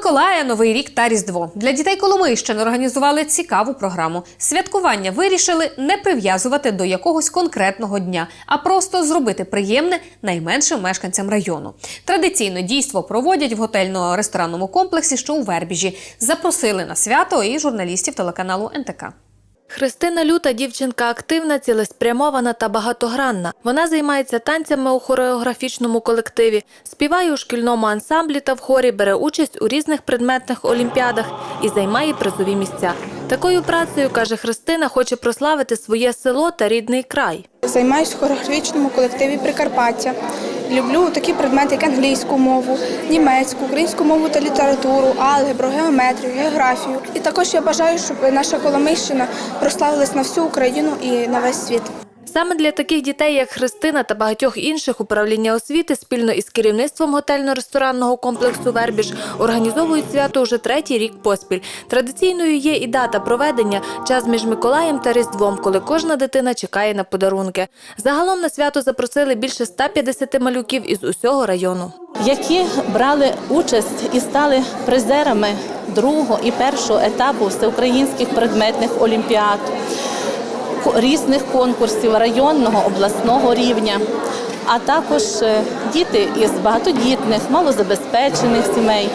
Миколая, Новий рік та Різдво для дітей Коломийщини організували цікаву програму. Святкування вирішили не прив'язувати до якогось конкретного дня, а просто зробити приємне найменшим мешканцям району. Традиційно дійство проводять в готельно-ресторанному комплексі, що у Вербіжі. Запросили на свято і журналістів телеканалу НТК. Христина Люта дівчинка активна, цілеспрямована та багатогранна. Вона займається танцями у хореографічному колективі, співає у шкільному ансамблі та в хорі, бере участь у різних предметних олімпіадах і займає призові місця. Такою працею, каже Христина, хоче прославити своє село та рідний край. Займаюся в хореографічному колективі Прикарпаття. Люблю такі предмети, як англійську мову, німецьку, українську мову та літературу, алгебру, геометрію, географію. І також я бажаю, щоб наша Коломийщина прославилась на всю Україну і на весь світ. Саме для таких дітей, як Христина та багатьох інших управління освіти, спільно із керівництвом готельно-ресторанного комплексу Вербіж організовують свято уже третій рік поспіль. Традиційною є і дата проведення час між Миколаєм та Різдвом, коли кожна дитина чекає на подарунки. Загалом на свято запросили більше 150 малюків із усього району. які брали участь і стали призерами другого і першого етапу всеукраїнських предметних олімпіад, різних конкурсів районного, обласного рівня, а також е, діти із багатодітних, малозабезпечених сімей.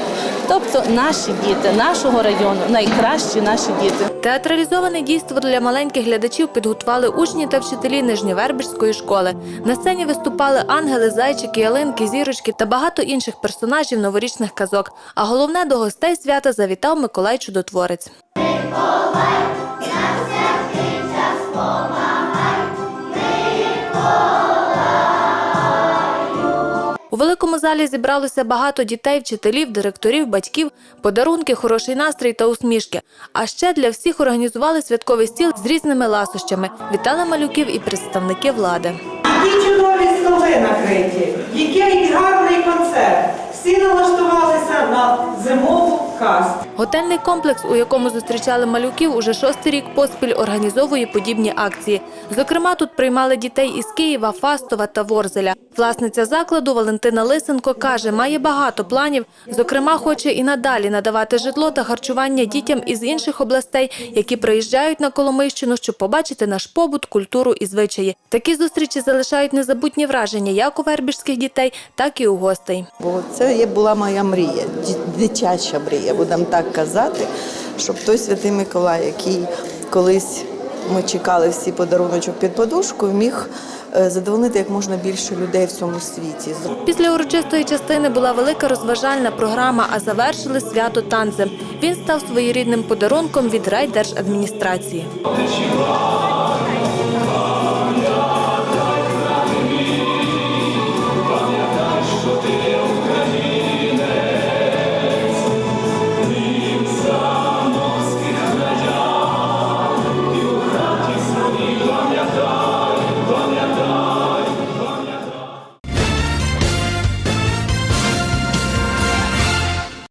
Тобто наші діти нашого району найкращі наші діти. Театралізоване дійство для маленьких глядачів підготували учні та вчителі Нижньовербіжської школи. На сцені виступали ангели, зайчики, ялинки, зірочки та багато інших персонажів новорічних казок. А головне до гостей свята завітав Миколай Чудотворець. У залі зібралося багато дітей, вчителів, директорів, батьків, подарунки, хороший настрій та усмішки. А ще для всіх організували святковий стіл з різними ласощами. Вітали малюків і представники влади. Які чудові столи накриті, який гарний концерт. Всі налаштувалися на зимову касту. Готельний комплекс, у якому зустрічали малюків, уже шостий рік поспіль організовує подібні акції. Зокрема, тут приймали дітей із Києва, Фастова та Ворзеля. Власниця закладу Валентина Лисенко каже, має багато планів. Зокрема, хоче і надалі надавати житло та харчування дітям із інших областей, які приїжджають на Коломийщину, щоб побачити наш побут, культуру і звичаї. Такі зустрічі залишають незабутні враження як у вербіжських дітей, так і у гостей. Бо це є- була моя мрія, дитяча мрія, будемо так казати, щоб той святий Миколай, який колись ми чекали всі подаруночок під подушкою, міг е, задовольнити як можна більше людей в цьому світі. Після урочистої частини була велика розважальна програма, а завершили свято танцем. Він став своєрідним подарунком від райдержадміністрації.